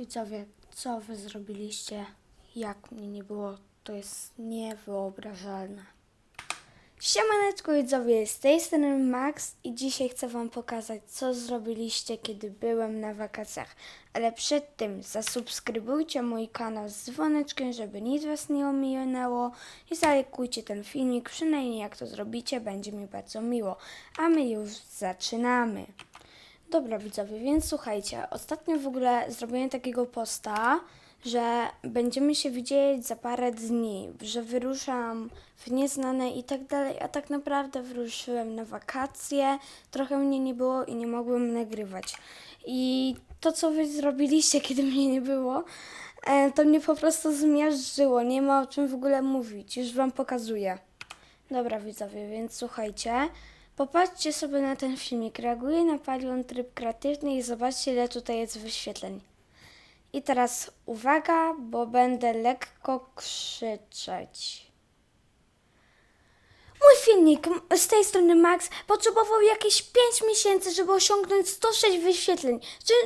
Widzowie, co wy zrobiliście? Jak mnie nie było, to jest niewyobrażalne. Siemaneczko widzowie, z tej strony Max i dzisiaj chcę wam pokazać, co zrobiliście, kiedy byłem na wakacjach. Ale przed tym zasubskrybujcie mój kanał z dzwoneczkiem, żeby nic was nie ominęło i zalajkujcie ten filmik, przynajmniej jak to zrobicie, będzie mi bardzo miło. A my już zaczynamy. Dobra widzowie, więc słuchajcie, ostatnio w ogóle zrobiłem takiego posta, że będziemy się widzieć za parę dni, że wyruszam w nieznane i tak dalej, a tak naprawdę wyruszyłem na wakacje, trochę mnie nie było i nie mogłem nagrywać. I to, co wy zrobiliście, kiedy mnie nie było, e, to mnie po prostu zmiażdżyło, nie ma o czym w ogóle mówić, już wam pokazuję. Dobra widzowie, więc słuchajcie. Popatrzcie sobie na ten filmik. Reaguję na palion tryb kreatywny i zobaczcie ile tutaj jest wyświetleń. I teraz uwaga, bo będę lekko krzyczeć. Mój filmik z tej strony Max potrzebował jakieś 5 miesięcy, żeby osiągnąć 106 wyświetleń.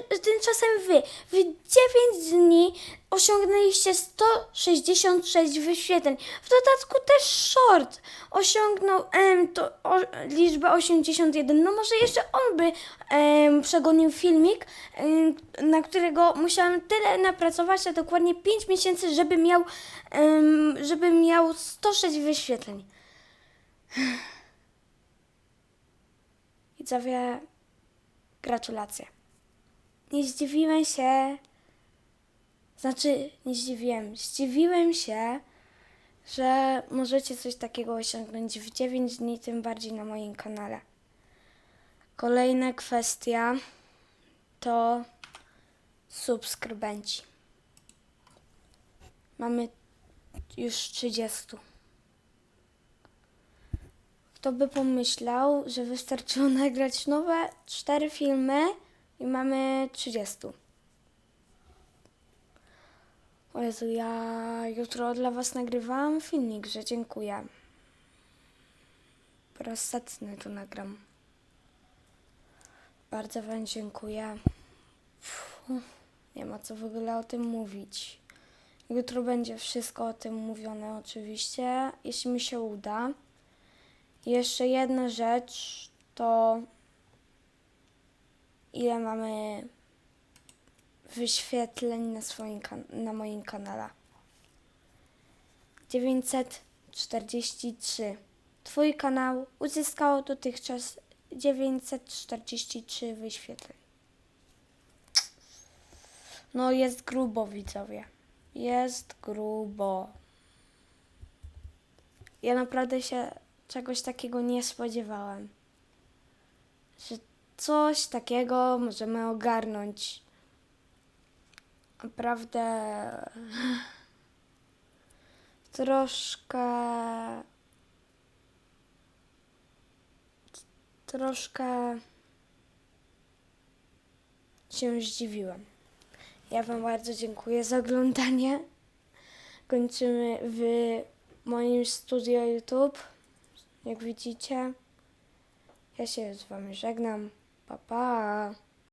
Tymczasem wy w 9 dni osiągnęliście 166 wyświetleń. W dodatku też short osiągnął em, to, o, liczbę 81. No może jeszcze on by em, przegonił filmik, em, na którego musiałam tyle napracować, a dokładnie 5 miesięcy, żeby miał, em, żeby miał 106 wyświetleń. Widzowie, gratulacje. Nie zdziwiłem się, znaczy nie zdziwiłem, zdziwiłem się, że możecie coś takiego osiągnąć w 9 dni, tym bardziej na moim kanale. Kolejna kwestia to subskrybenci. Mamy już 30. Kto by pomyślał, że wystarczyło nagrać nowe cztery filmy i mamy 30. O Jezu, ja jutro dla Was nagrywałam filmik, że dziękuję. Po raz setny tu nagram. Bardzo Wam dziękuję. Fuh, nie ma co w ogóle o tym mówić. Jutro będzie wszystko o tym mówione oczywiście, jeśli mi się uda. Jeszcze jedna rzecz to ile mamy wyświetleń na, swoim na moim kanale. 943. Twój kanał uzyskał dotychczas 943 wyświetleń. No jest grubo, widzowie. Jest grubo. Ja naprawdę się czegoś takiego nie spodziewałem. Że coś takiego możemy ogarnąć. Naprawdę troszkę troszkę się zdziwiłem. Ja Wam bardzo dziękuję za oglądanie. Kończymy w moim studio YouTube. Jak widzicie, ja się z Wami żegnam. Pa, pa.